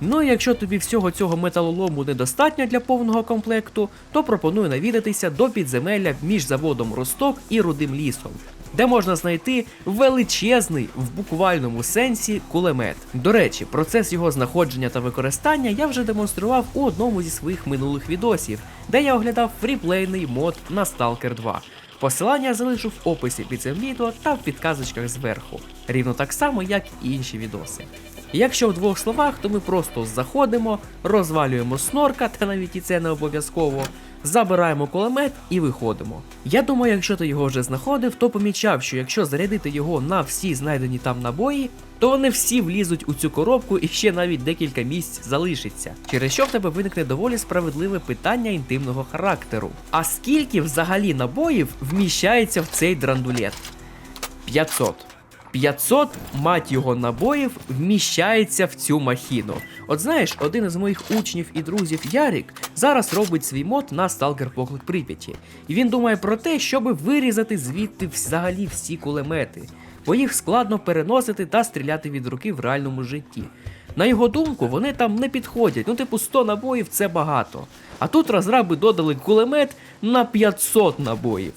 Ну і якщо тобі всього цього металолому недостатньо для повного комплекту, то пропоную навідатися до підземелля між заводом Росток і Рудим лісом, де можна знайти величезний в буквальному сенсі кулемет. До речі, процес його знаходження та використання я вже демонстрував у одному зі своїх минулих відосів, де я оглядав фріплейний мод на Stalker 2. Посилання залишу в описі під цим відео та в підказочках зверху, рівно так само, як і інші відоси. Якщо в двох словах, то ми просто заходимо, розвалюємо снорка, та навіть і це не обов'язково, забираємо кулемет і виходимо. Я думаю, якщо ти його вже знаходив, то помічав, що якщо зарядити його на всі знайдені там набої, то вони всі влізуть у цю коробку і ще навіть декілька місць залишиться. Через що в тебе виникне доволі справедливе питання інтимного характеру. А скільки взагалі набоїв вміщається в цей драндулет? 500. 500, мать його набоїв, вміщається в цю махіну. От знаєш, один із моїх учнів і друзів Ярік зараз робить свій мод на Stalker Поклик Прип'яті. І він думає про те, щоб вирізати звідти взагалі всі кулемети, бо їх складно переносити та стріляти від руки в реальному житті. На його думку, вони там не підходять, ну типу 100 набоїв це багато. А тут розраби додали кулемет на 500 набоїв.